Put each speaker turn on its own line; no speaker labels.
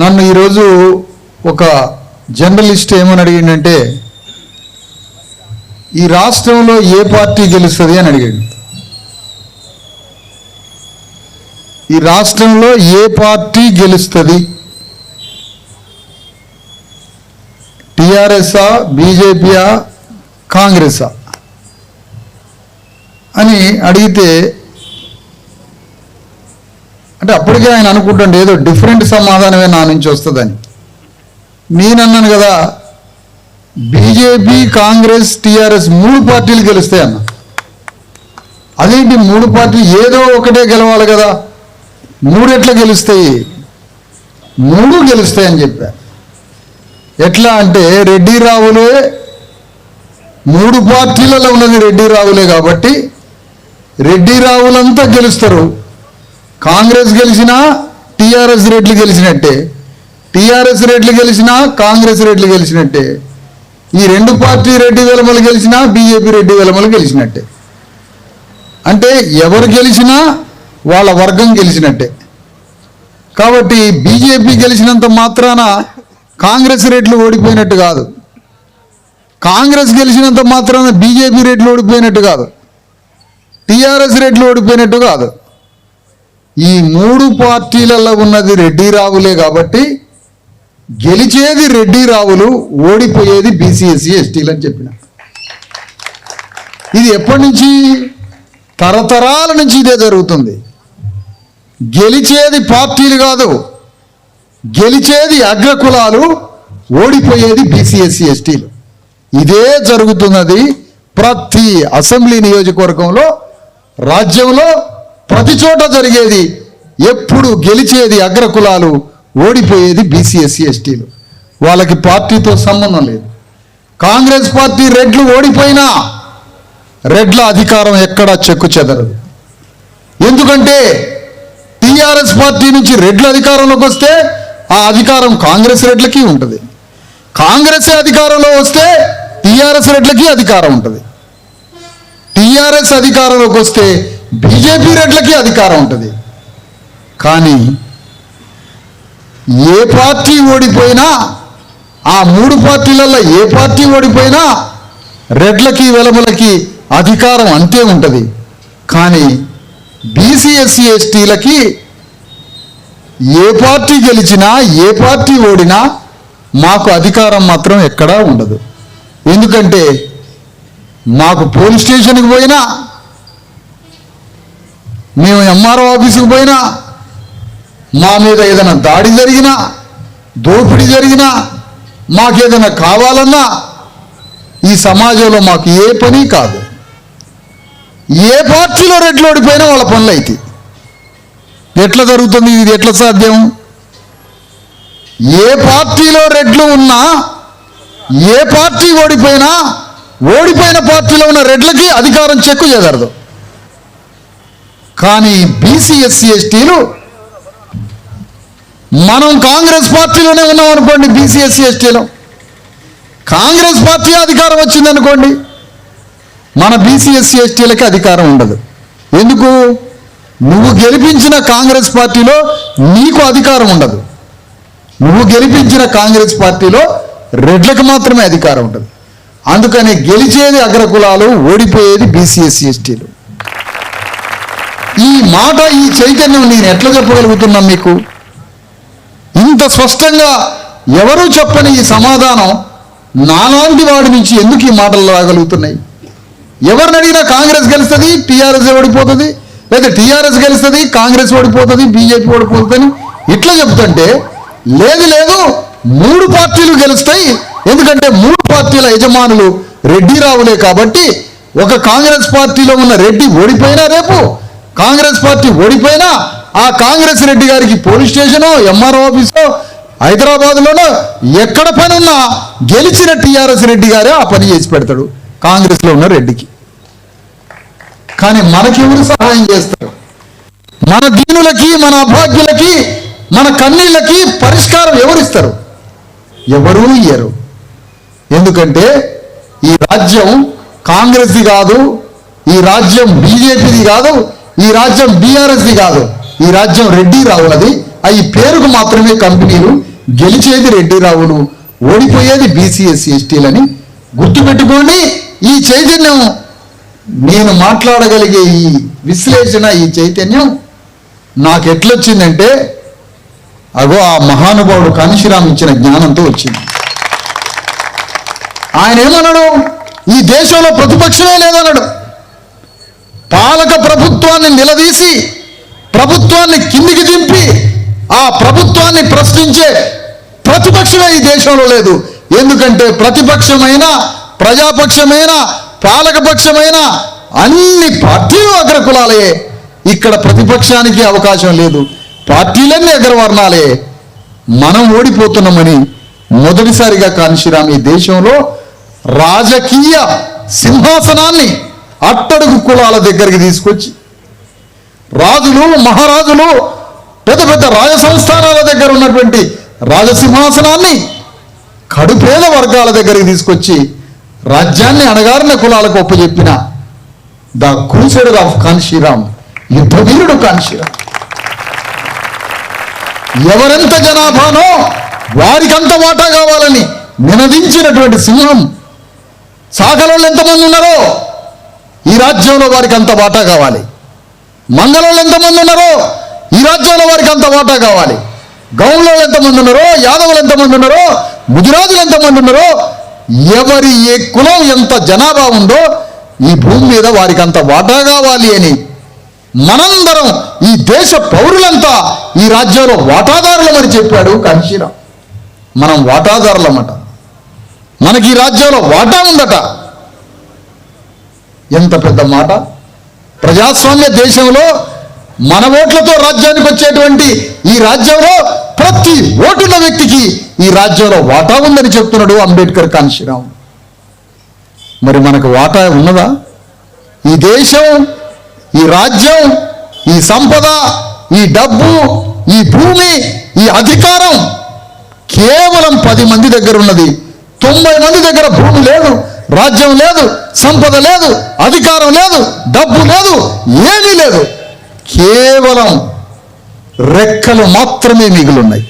నన్ను ఈరోజు ఒక జర్నలిస్ట్ ఏమని అడిగిందంటే ఈ రాష్ట్రంలో ఏ పార్టీ గెలుస్తుంది అని అడిగాడు. ఈ రాష్ట్రంలో ఏ పార్టీ గెలుస్తుంది? టిఆర్ఎస్ఆ బీజేపీయా కాంగ్రెసా అని అడిగితే అంటే అప్పటికే ఆయన అనుకుంటుండే ఏదో డిఫరెంట్ సమాధానమే నా నుంచి వస్తుందని. నేనన్నాను కదా బీజేపీ కాంగ్రెస్ టిఆర్ఎస్ మూడు పార్టీలు గెలుస్తాయి అన్న. అదేంటి మూడు పార్టీలు ఏదో ఒకటే గెలవాలి కదా మూడెట్లా గెలుస్తాయి మూడు గెలుస్తాయి అని చెప్పా. ఎట్లా అంటే రెడ్డి రావులే మూడు పార్టీలలో ఉన్నది రెడ్డి రావులే కాబట్టి రెడ్డి రావులంతా గెలుస్తారు. కాంగ్రెస్ గెలిచినా టీఆర్ఎస్ రేట్లు గెలిచినట్టే. టీఆర్ఎస్ రేట్లు గెలిచినా కాంగ్రెస్ రేట్లు గెలిచినట్టే. ఈ రెండు పార్టీ రెడ్డి వెలమలు గెలిచినా బీజేపీ రెడ్డి వెలమలు గెలిచినట్టే. అంటే ఎవరు గెలిచినా వాళ్ళ వర్గం గెలిచినట్టే. కాబట్టి బీజేపీ గెలిచినంత మాత్రాన కాంగ్రెస్ రేట్లు ఓడిపోయినట్టు కాదు. కాంగ్రెస్ గెలిచినంత మాత్రాన బీజేపీ రేట్లు ఓడిపోయినట్టు కాదు. టీఆర్ఎస్ రేట్లు ఓడిపోయినట్టు కాదు. ఈ మూడు పార్టీలలో ఉన్నది రెడ్డి రావులే కాబట్టి గెలిచేది రెడ్డి రావులు ఓడిపోయేది బీసీఎస్సీ ఎస్టీలు అని చెప్పిన. ఇది ఎప్పటి నుంచి? తరతరాల నుంచి ఇదే జరుగుతుంది. గెలిచేది పార్టీలు కాదు గెలిచేది అగ్రకులాలు ఓడిపోయేది బీసీఎస్సీ ఎస్టీలు. ఇదే జరుగుతున్నది ప్రతి అసెంబ్లీ నియోజకవర్గంలో రాజ్యంలో ప్రతి చోట జరిగేది ఎప్పుడు గెలిచేది అగ్రకులాలు ఓడిపోయేది బీసీఎస్సీ ఎస్టీలు వాళ్ళకి పార్టీతో సంబంధం లేదు. కాంగ్రెస్ పార్టీ రెడ్లు ఓడిపోయినా రెడ్ల అధికారం ఎక్కడా చెక్కు చెదరదు. ఎందుకంటే టీఆర్ఎస్ పార్టీ నుంచి రెడ్ల అధికారంలోకి వస్తే ఆ అధికారం కాంగ్రెస్ రెడ్లకి ఉంటుంది. కాంగ్రెస్ అధికారంలో వస్తే టీఆర్ఎస్ రెడ్లకి అధికారం ఉంటుంది. టీఆర్ఎస్ అధికారంలోకి వస్తే బీజేపీ రెడ్లకి అధికారం ఉంటుంది. కానీ ఏ పార్టీ ఓడిపోయినా ఆ మూడు పార్టీలలో ఏ పార్టీ ఓడిపోయినా రెడ్లకి వెలములకి అధికారం అంతే ఉంటుంది. కానీ బీసీ ఎస్సీ ఎస్టీలకి ఏ పార్టీ గెలిచినా ఏ పార్టీ ఓడినా మాకు అధికారం మాత్రం ఎక్కడా ఉండదు. ఎందుకంటే మాకు పోలీస్ స్టేషన్కి పోయినా మేము ఎంఆర్ఓ ఆఫీసుకు పోయినా మా మీద ఏదైనా దాడి జరిగినా దోపిడీ జరిగినా మాకేదైనా కావాలన్నా ఈ సమాజంలో మాకు ఏ పని కాదు. ఏ పార్టీలో రెడ్లు ఓడిపోయినా వాళ్ళ పనులు అయితే ఎట్లా జరుగుతుంది? ఇది ఎట్లా సాధ్యం? ఏ పార్టీలో రెడ్లు ఉన్నా ఏ పార్టీ ఓడిపోయినా ఓడిపోయిన పార్టీలో ఉన్న రెడ్లకి అధికారం చెక్కు చెదరదు. కానీ బీసీ ఎస్సీ ఎస్టీలు మనం కాంగ్రెస్ పార్టీలోనే ఉన్నాం అనుకోండి బీసీ ఎస్సీ ఎస్టీలో కాంగ్రెస్ పార్టీ అధికారం వచ్చింది అనుకోండి మన బీసీ ఎస్సీ ఎస్టీలకి అధికారం ఉండదు. ఎందుకు? నువ్వు గెలిపించిన కాంగ్రెస్ పార్టీలో నీకు అధికారం ఉండదు. నువ్వు గెలిపించిన కాంగ్రెస్ పార్టీలో రెడ్లకు మాత్రమే అధికారం ఉంటుంది అందుకని గెలిచేది అగ్రకులాలు ఓడిపోయేది బీసీఎస్సీ ఎస్టీలు ఈ మాట ఈ చైతన్యం నేను ఎట్లా చెప్పగలుగుతున్నాను మీకు? ఇంత స్పష్టంగా ఎవరూ చెప్పని ఈ సమాధానం నాలాంటి వాడి నుంచి ఎందుకు ఈ మాటలు రాగలుగుతున్నాయి? ఎవరిని అడిగినా కాంగ్రెస్ గెలుస్తుంది టీఆర్ఎస్ ఓడిపోతుంది లేదా టీఆర్ఎస్ గెలుస్తుంది కాంగ్రెస్ ఓడిపోతుంది బీజేపీ ఓడిపోతుందని ఇట్లా చెప్తుంటే లేదు లేదు మూడు పార్టీలు గెలుస్తాయి ఎందుకంటే మూడు పార్టీల యజమానులు రెడ్డి రావులే కాబట్టి ఒక కాంగ్రెస్ పార్టీలో ఉన్న రెడ్డి ఓడిపోయినా రేపు కాంగ్రెస్ పార్టీ ఓడిపోయినా ఆ కాంగ్రెస్ రెడ్డి గారికి పోలీస్ స్టేషనో ఎంఆర్ఓ ఆఫీసో హైదరాబాద్లోనో ఎక్కడ పని ఉన్నా గెలిచిన టీఆర్ఎస్ రెడ్డి గారే ఆ పని చేసి పెడతాడు కాంగ్రెస్లో ఉన్న రెడ్డికి. కానీ మనకెవరు సహాయం చేస్తారు? మన దీనులకి మన అభాగ్యులకి మన కన్నీళ్ళకి పరిష్కారం ఎవరిస్తారు? ఎవరూ ఇయ్యరు. ఎందుకంటే ఈ రాజ్యం కాంగ్రెస్ది కాదు ఈ రాజ్యం బీజేపీది కాదు ఈ రాజ్యం బీఆర్ఎస్ది కాదు. ఈ రాజ్యం రెడ్డి రావులది. అవి పేరుకు మాత్రమే కంపెనీలు. గెలిచేది రెడ్డి రావులు. ఓడిపోయేది బీసీఎస్సీ ఎస్టీలని. గుర్తుపెట్టుకోండి ఈ చైతన్యం. నేను మాట్లాడగలిగే ఈ విశ్లేషణ ఈ చైతన్యం నాకు ఎట్లొచ్చిందంటే అగో ఆ మహానుభావుడు కాంశీరామ్ ఇచ్చిన జ్ఞానంతో వచ్చింది. ఆయన ఏమన్నాడు? ఈ దేశంలో ప్రతిపక్షమే లేదన్నాడు. పాలక ప్రభుత్వాన్ని నిలదీసి ప్రభుత్వాన్ని కిందికి దింపి ఆ ప్రభుత్వాన్ని ప్రశ్నించే ప్రతిపక్షమే ఈ దేశంలో లేదు. ఎందుకంటే ప్రతిపక్షమైన ప్రజాపక్షమైన పాలకపక్షమైన అన్ని పార్టీలు అగ్రకులాలే ఇక్కడ ప్రతిపక్షానికి అవకాశం లేదు. పార్టీలన్నీ అగ్రవర్ణాలే. మనం ఓడిపోతున్నామని మొదటిసారిగా కాన్షిరామ్ ఈ దేశంలో రాజకీయ సింహాసనాన్ని అట్టడుగు కులాల దగ్గరికి తీసుకొచ్చి రాజులు మహారాజులు పెద్ద పెద్ద రాజ సంస్థానాల దగ్గర ఉన్నటువంటి రాజసింహాసనాన్ని కడుపేద వర్గాల దగ్గరికి తీసుకొచ్చి రాజ్యాన్ని అణగారిన కులాలకు ఒప్పజెప్పిన ద క్రూసైడర్ ఆఫ్ కాన్షీరామ్ యుద్ధవీరుడు కాన్షీరామ్. ఎవరెంత జనాభానో వారికంత వాటా కావాలని నినదించినటువంటి సింహం సాగలో ఎంతమంది ఉన్నారో ఈ రాజ్యంలో వారికి అంత వాటా కావాలి. మంగళంలో ఎంతమంది ఉన్నారో ఈ రాజ్యంలో వారికి అంత వాటా కావాలి. గౌన్లో ఎంతమంది ఉన్నారో యాదవులు ఎంతమంది ఉన్నారో గుజరాతులు ఎంతమంది ఉన్నారో ఎవరి ఏ కులం ఎంత జనాభా ఉందో ఈ భూమి మీద వారికి అంత వాటా కావాలి అని మనందరం ఈ దేశ పౌరులంతా ఈ రాజ్యంలో వాటాదారులమని చెప్పాడు కాంశీరాం మనం వాటాదారులమట. మనకి ఈ రాజ్యంలో వాటా ఉందట. ఎంత పెద్ద మాట? ప్రజాస్వామ్య దేశంలో మన ఓట్లతో రాజ్యానికి వచ్చేటువంటి ఈ రాజ్యంలో ప్రతి ఓటున్న వ్యక్తికి ఈ రాజ్యంలో వాటా ఉందని చెప్తున్నాడు అంబేద్కర్ కాంశీరామ్ మరి మనకు వాటా ఉన్నదా? ఈ దేశం ఈ రాజ్యం ఈ సంపద ఈ డబ్బు ఈ భూమి ఈ అధికారం కేవలం పది మంది దగ్గర ఉన్నది. తొంభై మంది దగ్గర భూమి లేదు. రాజ్యం లేదు సంపద లేదు అధికారం లేదు డబ్బు లేదు ఏమీ లేదు. కేవలం రెక్కలు మాత్రమే మిగిలిన్నాయి